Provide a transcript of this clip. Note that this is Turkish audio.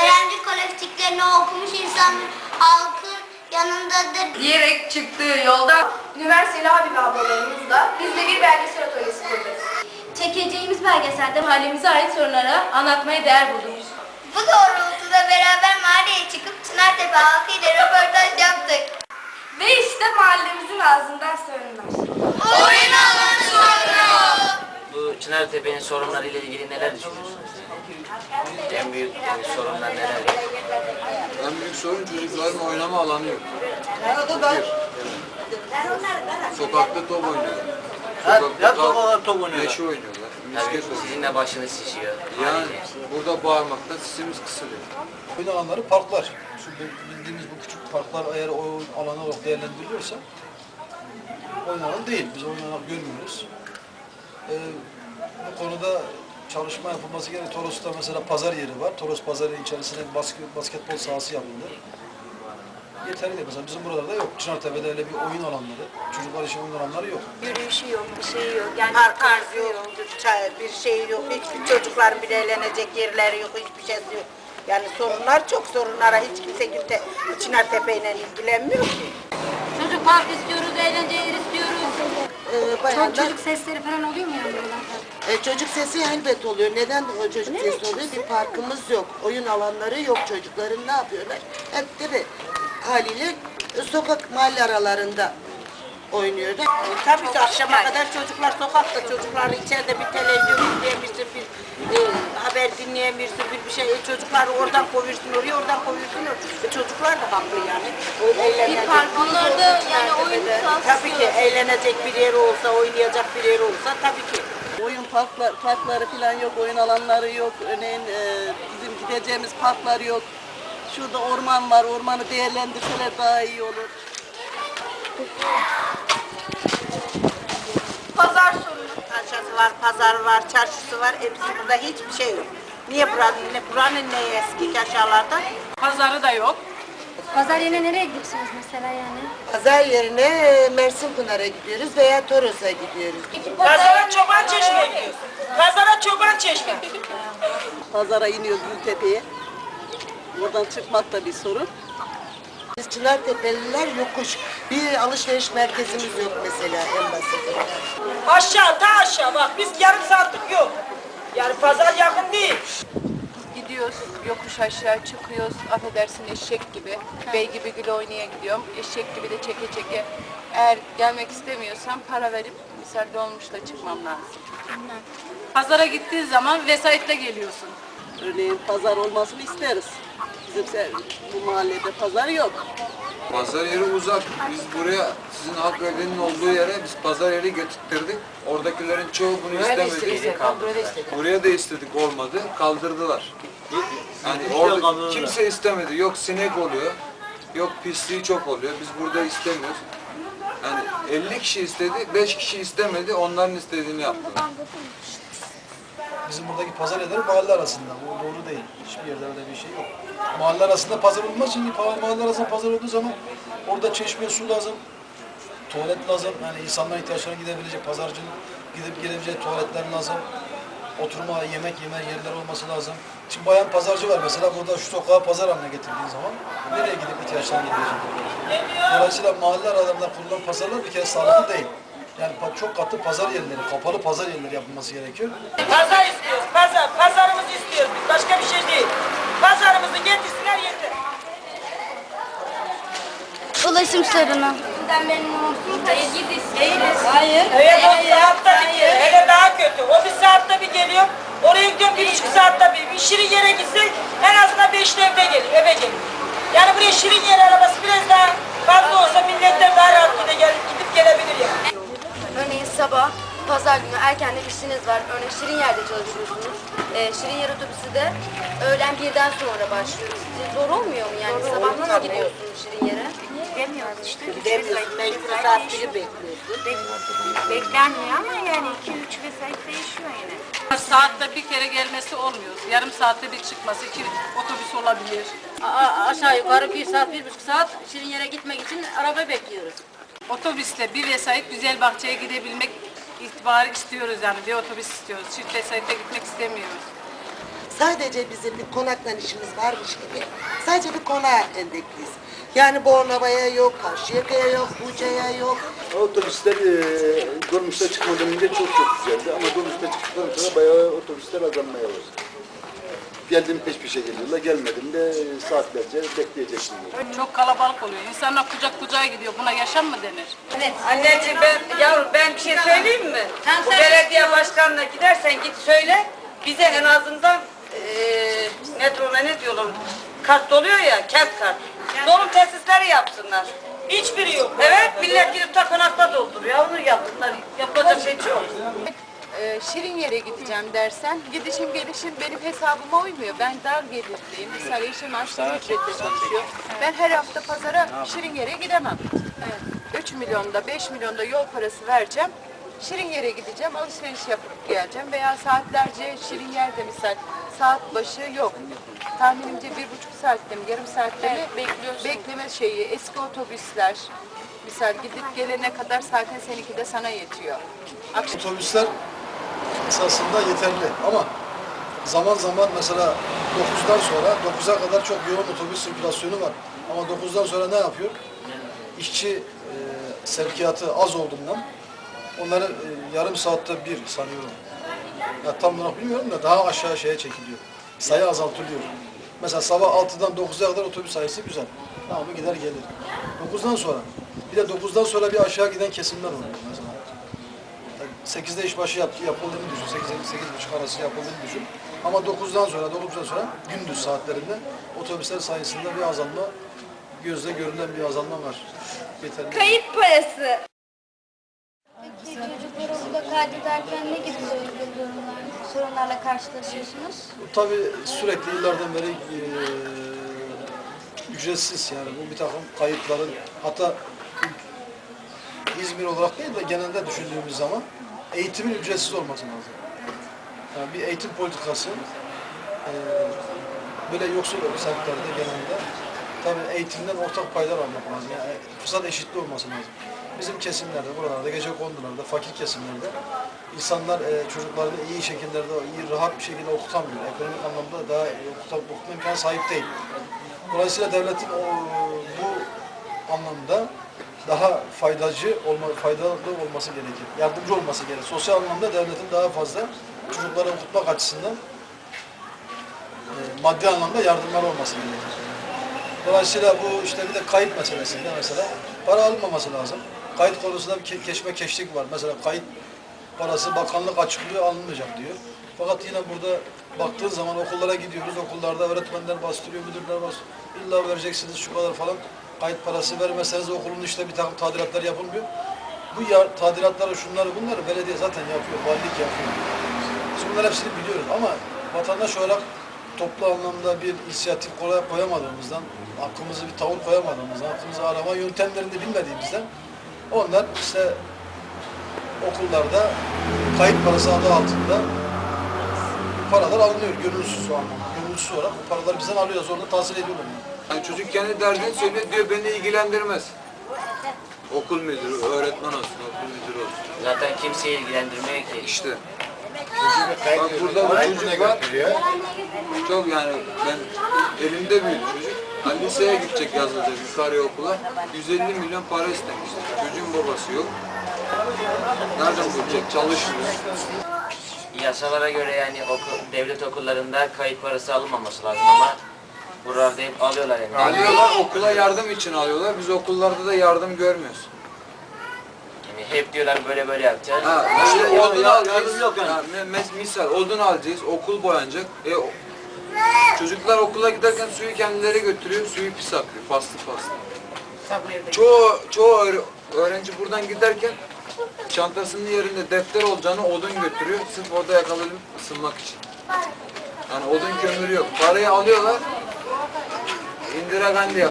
Öğrenci kolektiflerini okumuş insan halkın yanındadır. diyerek çıktığı yolda Üniversiteli abi ve ablalarımızla biz de bir belgesel atölyesi kurduk. çekeceğimiz belgeselde mahallemize ait sorunlara anlatmaya değer bulduk. Bu doğrultuda beraber mahalleye çıkıp Çınartepe halkıyla röportaj yaptık. Ve işte mahallemizin ağzından sorunlar. Oyun alanı. Çınartepe'nin sorunları ile ilgili neler düşünüyorsunuz? En büyük yani sorunlar neler? En büyük sorun çocukların oynama alanı yok. Bir. Sokakta top oynuyorlar. Sokakta top, top oynuyorlar. Neşe oynuyorlar. Tabii sizin de başınız şişiyor. Yani burada bağırmaktan sesimiz kısılıyor. Oyun alanları parklar. Bu- bildiğimiz bu küçük parklar eğer oyun alanı olarak değerlendiriliyorsa oyun alanı değil. Biz oyun alanı görmüyoruz. Ee, bu konuda çalışma yapılması gerekiyor. Toros'ta mesela pazar yeri var. Toros pazarı içerisinde basket, basketbol sahası yapıldı. Yeterli değil. Mesela bizim buralarda yok. Çınartepe'de öyle bir oyun alanları, çocuklar için oyun alanları yok. Yürüyüşü yok, bir şey yok. Yani park yok, çay- bir şey yok. Hiçbir çocukların bile eğlenecek yerleri yok, hiçbir şeysi yok. Yani sorunlar çok sorunlara hiç kimse kimse Çınartepe ile ilgilenmiyor ki. Çocuk park istiyoruz, eğlence yeri istiyoruz. Ee, bayanlar- Çok çocuk sesleri falan oluyor mu yani buralarda? E, çocuk sesi elbet oluyor. Neden o çocuk sesi oluyor? Bir parkımız yok. Oyun alanları yok. Çocukların ne yapıyorlar? Hep de bir haliyle e, sokak mahalle aralarında oynuyorlar. E, tabii ki akşama kadar çocuklar sokakta. Çocuklar içeride bir televizyon e, haber dinleyebilirsin, bir bir şey. E, çocuklar oradan koyursun oraya, oradan koyursun oraya. E, çocuklar da haklı yani. O eğlenecek park, bir onlarda olsa yani oyun Tabii ki eğlenecek bir yer olsa, oynayacak bir yer olsa tabii ki. Oyun parklar, parkları falan yok, oyun alanları yok. Örneğin e, bizim gideceğimiz parklar yok. Şurada orman var, ormanı değerlendirseler daha iyi olur. Pazar sorunu. Aşağısı var, pazar var, çarşısı var. Hepsi burada hiçbir şey yok. Niye buranın, ne, buranın neyi eski ki aşağılarda? Pazarı da yok. Pazar yerine nereye gidiyorsunuz mesela yani? Pazar yerine Mersin Pınar'a gidiyoruz veya Toros'a gidiyoruz. Pazara çoban çeşmeye gidiyoruz. Pazara çoban çeşme. Pazara iniyoruz Gültepe'ye. Buradan çıkmak da bir sorun. Biz Çınartepeliler yokuş. Bir alışveriş merkezimiz yok mesela en basit. Aşağı ta aşağı bak biz yarım saatlik yok. Yani pazar yakın değil. Gidiyoruz, yokuş aşağı çıkıyoruz. Affedersin eşek gibi, bey gibi gül oynaya gidiyorum. Eşek gibi de çeke çeke. Eğer gelmek istemiyorsam para verip misal dolmuşla çıkmam lazım. Pazara gittiğin zaman vesayetle geliyorsun. Örneğin pazar olmasını isteriz. Se- bu mahallede pazar yok. Pazar yeri uzak. Biz buraya sizin halk evlerinin olduğu yere biz pazar yeri getirttirdik. Oradakilerin çoğu bunu istemedi. Buraya da istedik olmadı. Kaldırdılar. Yani orada kimse istemedi. Yok sinek oluyor. Yok pisliği çok oluyor. Biz burada istemiyoruz. Yani 50 kişi istedi, 5 kişi istemedi. Onların istediğini yaptılar. Bizim buradaki pazar yerleri mahalle arasında. Bu doğru değil. Hiçbir yerde öyle bir şey yok. Mahalle arasında pazar olmaz. Şimdi mahalle arasında pazar olduğu zaman orada çeşme, su lazım. Tuvalet lazım. Yani insanların ihtiyaçlarına gidebilecek pazarcının gidip gelebileceği tuvaletler lazım. Oturma, yemek yeme yerleri olması lazım. Şimdi bayan pazarcı var mesela burada şu sokağa pazar haline getirdiğin zaman nereye gidip ihtiyaçlarını giderecek? Dolayısıyla mahalle aralarında kurulan pazarlar bir kere sağlıklı değil. Yani çok katlı pazar yerleri, kapalı pazar yerleri yapılması gerekiyor. Pazar istiyoruz. Pazar. Pazarımızı istiyoruz biz. Başka bir şey değil. Pazarımızı getirsinler yeter. Ulaşım sorunu. Sizden memnun musunuz? Hayır. Evet o saatte bir kere. Hele daha kötü. O bir saatte bir geliyor. Oraya gidiyorum bir buçuk saatte bir. Bir şirin yere gitsek en azından beşte evde geliyor. Eve geliyor. Yani buraya şirin yer arabası biraz daha fazla olsa milletler daha rahat gidip gelebilir yani. Örneğin sabah, pazar günü erkenden işiniz var. Örneğin şirin yerde çalışıyorsunuz. Ee, şirin yer otobüsü de öğlen birden sonra başlıyor. Sizce zor olmuyor mu yani? sabah nasıl gidiyorsunuz şirin yere? Gidemiyoruz işte. Gidemiyoruz. Mecbur saat biri bekliyorsun. Beklenmiyor ama yani 2-3 vesait değişiyor yine. Saatte bir kere gelmesi olmuyor. Yarım saatte bir çıkması, iki otobüs olabilir. aşağı yukarı 1 saat, 1,5 saat şirin yere gitmek için araba bekliyoruz. Otobüsle bir vesait güzel bahçeye gidebilmek itibarı istiyoruz yani bir otobüs istiyoruz. Çift vesayete gitmek istemiyoruz. Sadece bizim bir konakla işimiz varmış gibi. Sadece bir konağa endekliyiz. Yani Bornova'ya yok, Karşıyaka'ya yok, Buca'ya yok. Otobüsler e, dolmuşta çıkmadan önce çok çok güzeldi ama dolmuşta çıktıktan sonra bayağı otobüsler azalmaya başladı. Geldim peş peşe geliyorlar, gelmedim de saatlerce bekleyeceksin. Çok kalabalık oluyor. İnsanlar kucak kucağa gidiyor. Buna yaşam mı denir? Anneciğim ben yavrum ben bir şey söyleyeyim mi? Bu belediye başkanına gidersen git söyle. Bize en azından eee nedir ona ne diyorlar? Kart oluyor ya, kent kart. Dolum tesisleri yapsınlar. Hiçbiri yok. Evet, millet gidip tapınakta dolduruyor. Onu yapsınlar. Şirin yere gideceğim dersen gidişim gelişim benim hesabıma uymuyor. Ben dar gelirliyim. Mesela eşim asgari ücretle çalışıyor. Ben her hafta pazara şirin yere gidemem. Evet. 3 milyonda 5 milyonda yol parası vereceğim. Şirin yere gideceğim, alışveriş yapıp geleceğim veya saatlerce şirin yerde misal saat başı yok. Tahminimce bir buçuk saatte mi, yarım saatte mi bekliyorsun. Bekleme şeyi, eski otobüsler. Misal gidip gelene kadar zaten seninki de sana yetiyor. Akşam Otobüsler esasında yeterli ama zaman zaman mesela 9'dan sonra 9'a kadar çok yoğun otobüs sirkülasyonu var. Ama 9'dan sonra ne yapıyor? İşçi e, sevkiyatı az olduğundan onları e, yarım saatte bir sanıyorum. Ya tam olarak bilmiyorum da daha aşağı şeye çekiliyor. Sayı azaltılıyor. Mesela sabah 6'dan 9'a kadar otobüs sayısı güzel. Tamam gider gelir. 9'dan sonra bir de 9'dan sonra bir aşağı giden kesimler oluyor mesela. 8'de işbaşı yap, yapıldığını düşün. 8 8.30 arası yapıldığını düşün. Ama 9'dan sonra, 9'dan sonra gündüz saatlerinde otobüsler sayısında bir azalma, gözle görülen bir azalma var. Yeterli. Kayıp parası. Peki çocuklar okula kaydederken ne gibi sorunlar, sorunlarla karşılaşıyorsunuz? Tabii sürekli yıllardan beri eee, ücretsiz yani bu bir takım kayıtların hatta İzmir olarak değil de genelde düşündüğümüz zaman eğitimin ücretsiz olması lazım. Yani bir eğitim politikası eee, böyle yoksul semtlerde genelde tabii eğitimden ortak paylar almak lazım. Yani fırsat eşitliği olması lazım. Bizim kesimlerde, buralarda, gece kondularda, fakir kesimlerde insanlar e, çocuklarını iyi şekillerde, iyi, rahat bir şekilde okutamıyor. Ekonomik anlamda daha okutam, okuma imkanı sahip değil. Dolayısıyla devletin o, bu anlamda daha faydacı olma, faydalı olması gerekir. Yardımcı olması gerekir. Sosyal anlamda devletin daha fazla çocukları okutmak açısından e, maddi anlamda yardımlar olması gerekir. Dolayısıyla bu işte bir de kayıt meselesinde mesela para alınmaması lazım. Kayıt konusunda bir ke- keşme keşlik var. Mesela kayıt parası bakanlık açıklıyor alınmayacak diyor. Fakat yine burada baktığın zaman okullara gidiyoruz. Okullarda öğretmenler bastırıyor, müdürler bastırıyor. İlla vereceksiniz şu kadar falan. Kayıt parası vermezseniz okulun işte bir takım tadilatlar yapılmıyor. Bu ya, tadilatları, şunları, bunları belediye zaten yapıyor, valilik yapıyor. Biz bunların hepsini biliyoruz ama vatandaş olarak toplu anlamda bir inisiyatif koy- koyamadığımızdan, aklımızı bir tavır koyamadığımızdan, aklımızı arama yöntemlerini bilmediğimizden onlar işte okullarda kayıt parası adı altında paralar alınıyor gönülsüz o anlamda. Gönülsüz olarak bu paraları bizden alıyor, zorla tahsil ediyorlar. Yani. Çocuk kendi derdini söylüyor diyor beni ilgilendirmez. Okul müdürü, öğretmen olsun, okul müdürü olsun. Zaten kimseyi ilgilendirmiyor ki. İşte. Bak burada bir çocuk var. Çok yani ben elimde büyüdü çocuk. Hani liseye gidecek yazılacak yukarı okula. 150 milyon para istemişler. Çocuğun babası yok. Nereden bulacak? Çalışmıyor. Yasalara göre yani okul, devlet okullarında kayıt parası alınmaması lazım ama buralarda hep alıyorlar yani. Alıyorlar okula yardım için alıyorlar. Biz okullarda da yardım görmüyoruz. Yani hep diyorlar böyle böyle yapacağız. Ha, işte odun alacağız. Ha, me- mes- misal odun alacağız, okul boyanacak. E, o- çocuklar okula giderken suyu kendileri götürüyor, suyu pis akıyor, paslı paslı. Çoğu, çoğu öğre- öğrenci buradan giderken çantasının yerinde defter olacağını odun götürüyor, sırf orada yakalanıp ısınmak için. Yani odun kömürü yok. Parayı alıyorlar, 인들어간대요.